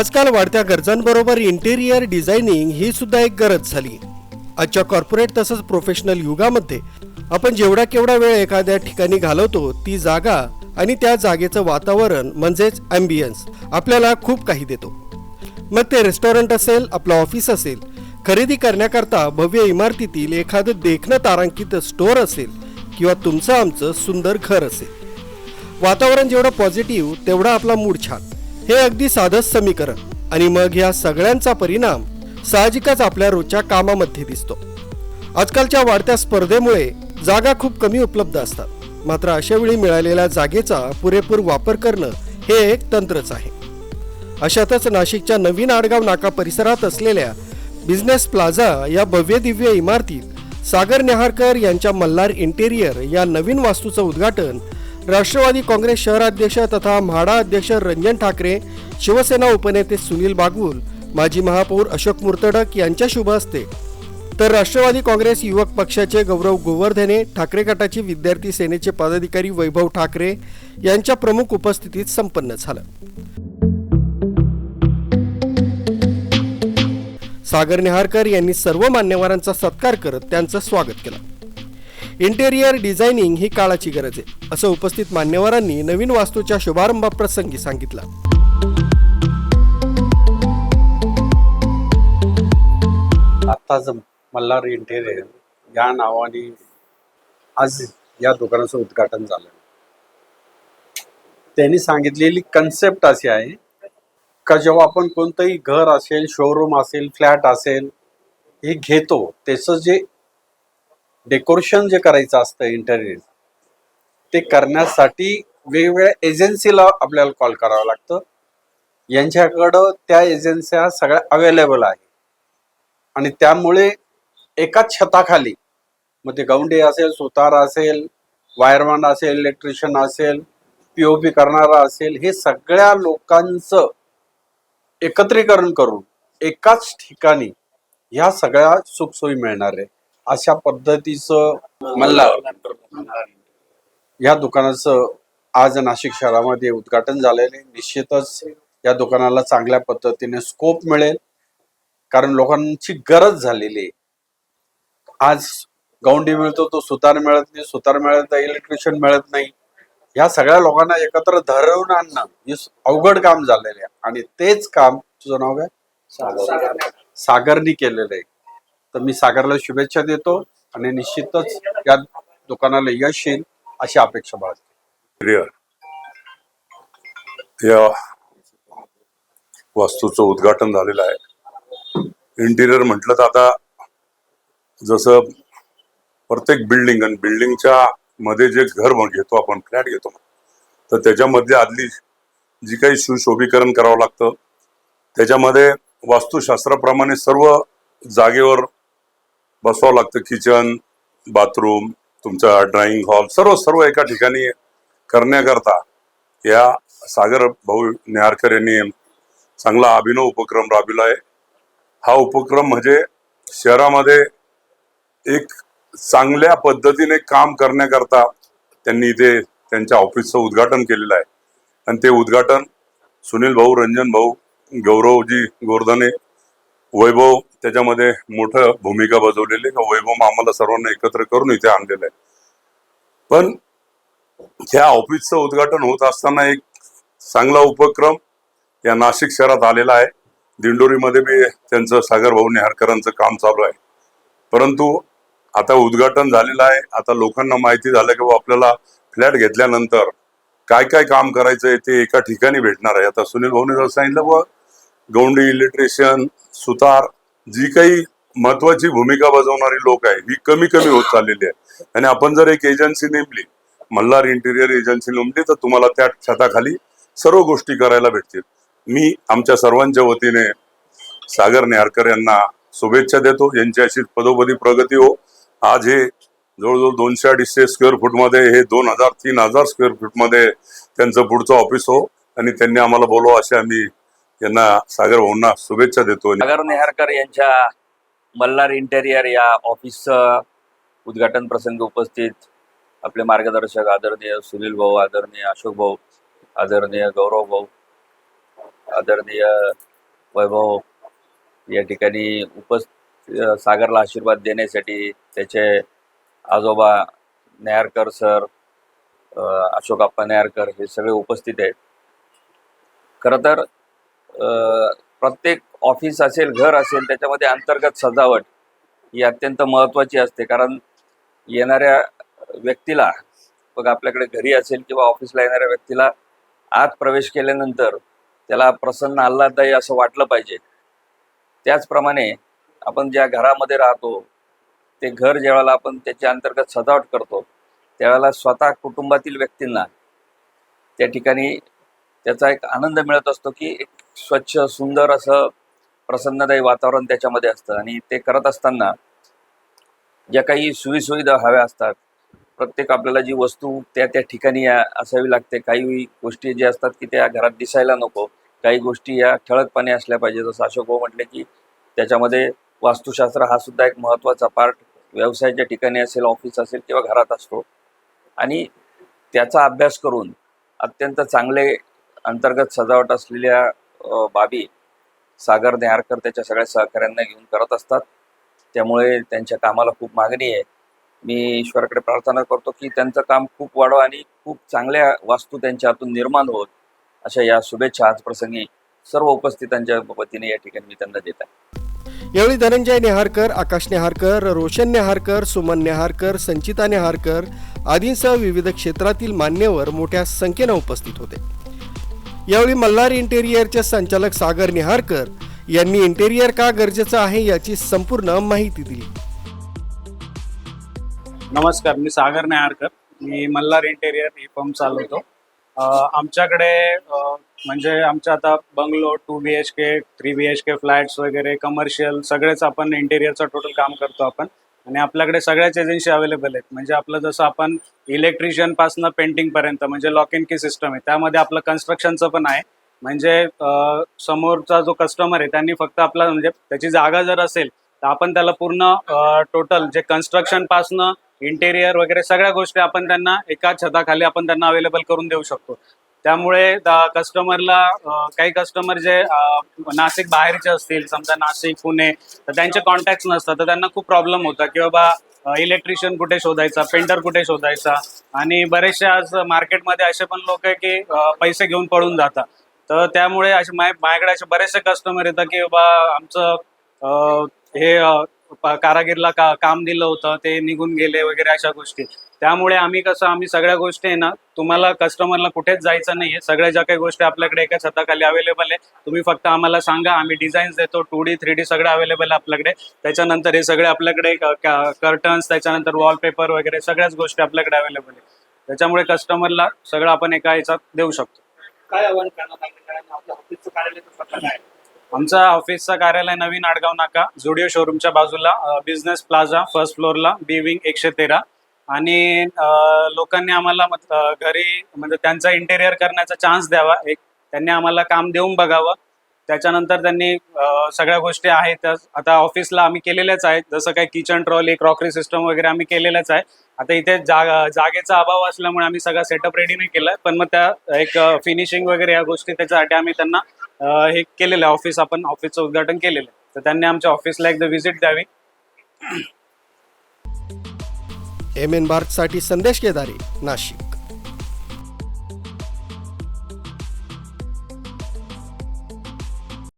आजकाल वाढत्या गरजांबरोबर interior designing ही सुद्धा एक गरज झाली. आजच्या कॉर्पोरेट तसंच प्रोफेशनल युगामध्ये आपण जेवढा केवढा वेळ एखाद्या ठिकाणी घालवतो ती जागा आणि त्या जागेचं वातावरण म्हणजेच ॲम्बियन्स आपल्याला खूप काही देतो. मग ते रेस्टॉरंट असेल आपलं ऑफिस असेल खरेदी करण्याकरता भव्य इमारतीतील एखादं देखणं तारांकित स्टोअर असेल किंवा तुमचं आमचं सुंदर घर असेल. वातावरण जेवढं पॉझिटिव्ह तेवढा आपला मूड छान. हे अगदी साधं समीकरण. आणि मग या सगळ्यांचा परिणाम साहजिकच आपल्या रोजच्या कामामध्ये दिसतो. आजकालच्या वाढत्या स्पर्धेमुळे जागा खूप कमी उपलब्ध असतात. मात्र अशा वेळी मिळालेल्या जागेचा पुरेपूर वापर करणं हे एक तंत्रच आहे. अशातच नाशिकच्या नवीन आडगाव नाका परिसरात असलेल्या बिझनेस प्लाझा या भव्य दिव्य इमारतीत सागर नेहारकर यांच्या मल्हार इंटेरियर या नवीन वास्तूचं उद्घाटन राष्ट्रवादी काँग्रेस शहराध्यक्ष तथा म्हाडा अध्यक्ष रंजन ठाकरे शिवसेना उपनेते सुनील बागुल माजी महापौर अशोक मुर्तडक यांच्या शुभ हस्ते तर राष्ट्रवादी काँग्रेस युवक पक्षाचे गौरव गोवर्धने ठाकरे गटाचे विद्यार्थी सेनेचे पदाधिकारी वैभव ठाकरे यांच्या प्रमुख उपस्थितीत संपन्न झालं. सागर नेहारकर यांनी सर्व मान्यवरांचा सत्कार करत त्यांचं स्वागत केलं. इंटेरियर डिझायनिंग ही काळाची गरज आहे असं उपस्थित मान्यवरांनी नवीन वास्तूच्या शुभारंभाप्रसंगी सांगितलं. आत्ताच मल्हार इंटेरियर या नावाने आज या दुकानाचं उद्घाटन झालं. त्यांनी सांगितलेली कन्सेप्ट अशी आहे का जेव्हा आपण कोणतंही घर असेल शोरूम असेल फ्लॅट असेल हे घेतो त्याचं जे डेकोरेशन जे करायचं असतं इंटेरियर ते करण्यासाठी वेगवेगळ्या एजन्सीला आपल्याला कॉल करावं लागतं. यांच्याकडं त्या एजन्स्या सगळ्या अवेलेबल आहे. आणि त्यामुळे एकाच छताखाली मग ते गौंडे असेल सुतार असेल वायरमॅन असेल इलेक्ट्रिशियन असेल पी ओ पी करणारा असेल हे सगळ्या लोकांचं एकत्रीकरण करून एकाच ठिकाणी ह्या सगळ्या सुखसोयी मिळणार आहे. अशा पद्धतीचं मल्हार या दुकानाचं आज नाशिक शहरामध्ये उद्घाटन झालेलं आहे. निश्चितच या दुकानाला चांगल्या पद्धतीने स्कोप मिळेल. कारण लोकांची गरज झालेली आहे. आज गौंडी मिळतो तो सुतार मिळत नाही. सुतार मिळत नाही इलेक्ट्रिशियन मिळत नाही. या सगळ्या लोकांना एकत्र धरवून आणणं हे अवघड काम झालेलं आहे. आणि तेच काम तुझं नाव काय? सागरनी केलेलं आहे. तर मी सागरला शुभेच्छा देतो आणि निश्चितच या दुकानाला यश येईल अशी अपेक्षा बाळगते. या वास्तूचं उद्घाटन झालेलं आहे. इंटिरियर म्हटलं तर आता जसं प्रत्येक बिल्डिंग आणि बिल्डिंगच्या मध्ये जे घर घेतो आपण फ्लॅट घेतो तर त्याच्यामध्ये आदली जी काही सुशोभीकरण करावं लागतं त्याच्यामध्ये वास्तुशास्त्राप्रमाणे सर्व जागेवर बसवावं लागतं किचन बाथरूम तुमचा ड्राइंग हॉल सर्व सर्व एका ठिकाणी करण्याकरता या सागर भाऊ नेहारकर यांनी चांगला अभिनव उपक्रम राबविला आहे. हा उपक्रम म्हणजे शहरामध्ये एक चांगल्या पद्धतीने काम करण्याकरता त्यांनी इथे त्यांच्या ऑफिसचं उद्घाटन केलेलं आहे. आणि ते उद्घाटन सुनील भाऊ रंजन भाऊ गौरवजी गोरधने वैभव त्याच्यामध्ये मोठं भूमिका बजावलेली आहे. वैभव आम्हाला सर्वांना एकत्र करून इथे आणलेलं आहे. पण ह्या ऑफिसचं उद्घाटन होत असताना एक चांगला उपक्रम या नाशिक शहरात आलेला आहे. दिंडोरीमध्ये बी त्यांचं सागर भाऊ नेहारकरांचं काम चालू आहे. परंतु आता उद्घाटन झालेलं आहे. आता लोकांना माहिती झालं की आपल्याला फ्लॅट घेतल्यानंतर काय काय काम करायचं आहे ते एका ठिकाणी भेटणार आहे. आता सुनील भाऊने जर सांगितलं बुवा गौंडी इलेक्ट्रिशियन सुतार जी काही महत्वाची भूमिका बजावणारी लोक आहे ही कमी कमी होत चाललेली आहे. आणि आपण जर एक एजन्सी नेमली मल्हार इंटिरियर एजन्सी नेमली तर तुम्हाला त्या छताखाली सर्व गोष्टी करायला भेटतील. मी आमच्या सर्वांच्या वतीने सागर नेहारकर यांना शुभेच्छा देतो. यांची अशी पदोपदी प्रगती हो. आज हे जवळजवळ दोनशे अडीचशे स्क्वेअर फूटमध्ये हे दोन हजार तीन हजार स्क्वेअर फूटमध्ये त्यांचं पुढचं ऑफिस हो. आणि त्यांनी आम्हाला बोलवा असे आम्ही यांना सागर भाऊंना शुभेच्छा देतो. सागर नेहारकर यांच्या मल्हार इंटेरियर या ऑफिसचं उद्घाटन प्रसंग उपस्थित आपले मार्गदर्शक आदरणीय सुनील भाऊ आदरणीय अशोक भाऊ आदरणीय गौरव भाऊ आदरणीय वैभव या ठिकाणी उपस् सागरला आशीर्वाद देण्यासाठी त्याचे आजोबा नेहारकर सर अशोक आप्पा नेहारकर हे सगळे उपस्थित आहेत. खरं तर प्रत्येक ऑफिस असेल घर असेल त्याच्यामध्ये अंतर्गत सजावट ही अत्यंत महत्त्वाची असते. कारण येणाऱ्या व्यक्तीला बघ आपल्याकडे घरी असेल किंवा ऑफिसला येणाऱ्या व्यक्तीला आत प्रवेश केल्यानंतर त्याला प्रसन्न आल्हाददायी असं वाटलं पाहिजे. त्याचप्रमाणे आपण ज्या घरामध्ये राहतो ते घर ज्यावेळेला आपण त्याच्या अंतर्गत सजावट करतो त्यावेळेला स्वतः कुटुंबातील व्यक्तींना त्या ठिकाणी त्याचा एक आनंद मिळत असतो की एक स्वच्छ सुंदर असं प्रसन्नदायी वातावरण त्याच्यामध्ये असतं. आणि ते करत असताना ज्या काही सोयीसुविधा हव्या असतात प्रत्येक आपल्याला जी वस्तू त्या त्या ठिकाणी असावी लागते. काही गोष्टी ज्या असतात की त्या घरात दिसायला नको. काही गोष्टी या ठळकपणे असल्या पाहिजे जसं अशोक भाऊ म्हटले की त्याच्यामध्ये वास्तुशास्त्र हा सुद्धा एक महत्त्वाचा पार्ट व्यवसायाच्या ठिकाणी असेल ऑफिस असेल किंवा घरात असतो. आणि त्याचा अभ्यास करून अत्यंत चांगले अंतर्गत सजावट असलेल्या बाबी सागर नेहारकर त्याच्या सगळ्या सहकाऱ्यांना घेऊन करत असतात. त्यामुळे त्यांच्या कामाला खूप मागणी आहे. मी ईश्वराकडे प्रार्थना करतो की त्यांचं काम खूप वाढव आणि खूप चांगल्या वास्तू त्यांच्या हातून निर्माण होत. अशा या शुभेच्छा आज प्रसंगी सर्व उपस्थितांच्या वतीने या ठिकाणी मी त्यांना देत आहे. यावेळी धनंजय नेहारकर आकाश नेहारकर रोशन नेहारकर सुमन नेहारकर संचिता नेहारकर आदींसह विविध क्षेत्रातील मान्यवर मोठ्या संख्येनं उपस्थित होते. यावेळी मल्हार इंटेरियरचे संचालक सागर निहारकर यांनी इंटेरियर का गरजेचं आहे याची संपूर्ण माहिती दिली. नमस्कार मी सागर नेहारकर. मी मल्हार इंटेरियर ही पंप चालवतो. आमच्याकडे म्हणजे आमच्या आता bungalow two B H K three B H K flats वगैरे कमर्शियल सगळेच आपण इंटेरियरचं टोटल काम करतो आपण. आणि आपल्याकडे सगळ्याच एजन्सी अवेलेबल आहेत. म्हणजे आपलं जसं आपण इलेक्ट्रिशियन पासनं पेंटिंग पर्यंत म्हणजे लॉक इन की सिस्टम आहे. त्यामध्ये आपलं कन्स्ट्रक्शनचं पण आहे. म्हणजे समोरचा जो कस्टमर आहे त्यांनी फक्त आपला म्हणजे त्याची जागा जर असेल तर आपण त्याला पूर्ण टोटल जे कन्स्ट्रक्शन पासनं इंटेरियर वगैरे सगळ्या गोष्टी आपण त्यांना एका छताखाली आपण त्यांना अवेलेबल करून देऊ शकतो. त्यामुळे कस्टमरला काही कस्टमर जे नाशिक बाहेरचे असतील समजा नाशिक पुणे तर त्यांचे कॉन्टॅक्ट नसतात तर त्यांना खूप प्रॉब्लेम होता की बाबा इलेक्ट्रिशियन कुठे शोधायचा पेंटर कुठे शोधायचा? आणि बरेचसे आज मार्केटमध्ये असे पण लोक आहे की पैसे घेऊन पळून जातात. तर त्यामुळे असे माझ्याकडे असे बरेचसे कस्टमर येतात की बाबा आमचं हे कारागीरला का काम दिलं होतं ते निघून गेले वगैरे अशा गोष्टी. त्यामुळे आम्ही कसं आम्ही सगळ्या गोष्टी आहे ना तुम्हाला कस्टमरला कुठेच जायचं नाहीये. सगळ्या ज्या काही गोष्टी आपल्याकडे एका छताखाली अवेलेबल आहे तुम्ही फक्त आम्हाला सांगा. आम्ही डिझाईन्स देतो टू डी थ्री डी सगळं अवेलेबल आहे आपल्याकडे. त्याच्यानंतर हे सगळे आपल्याकडे कर्टन्स त्याच्यानंतर वॉलपेपर वगैरे सगळ्याच गोष्टी आपल्याकडे अवेलेबल आहे. त्याच्यामुळे कस्टमरला सगळं आपण एका ह्याच्यात देऊ शकतो. काय आव्हान करणार? आमचा ऑफिसचा कार्यालय नवीन आडगाव नाका. जुडिओ शोरूमच्या बाजूला बिझनेस प्लाझा फर्स्ट फ्लोअरला बी विंग एकशे तेरा. आणि लोकांनी आम्हाला घरी म्हणजे त्यांचा इंटेरियर करण्याचा चान्स द्यावा. एक त्यांनी आम्हाला काम देऊन बघावं. त्याच्यानंतर त्यांनी सगळ्या गोष्टी आहेत. आता ऑफिसला आम्ही केलेल्याच आहेत. जसं काही किचन ट्रॉली क्रॉकरी सिस्टम वगैरे आम्ही केलेल्याच आहे. आता इथे जागा जागेचा अभाव असल्यामुळे आम्ही सगळा सेटअप रेडी नाही केलाय. पण मग त्या एक फिनिशिंग वगैरे या गोष्टी त्याच्यासाठी आम्ही त्यांना हे केलेलं आहे. ऑफिस आपण ऑफिसचं उद्घाटन केलेलं आहे. तर त्यांनी आमच्या ऑफिसला एकदा व्हिजिट द्यावी. एम एन भारतसाठी संदेश केदारी नाशिक.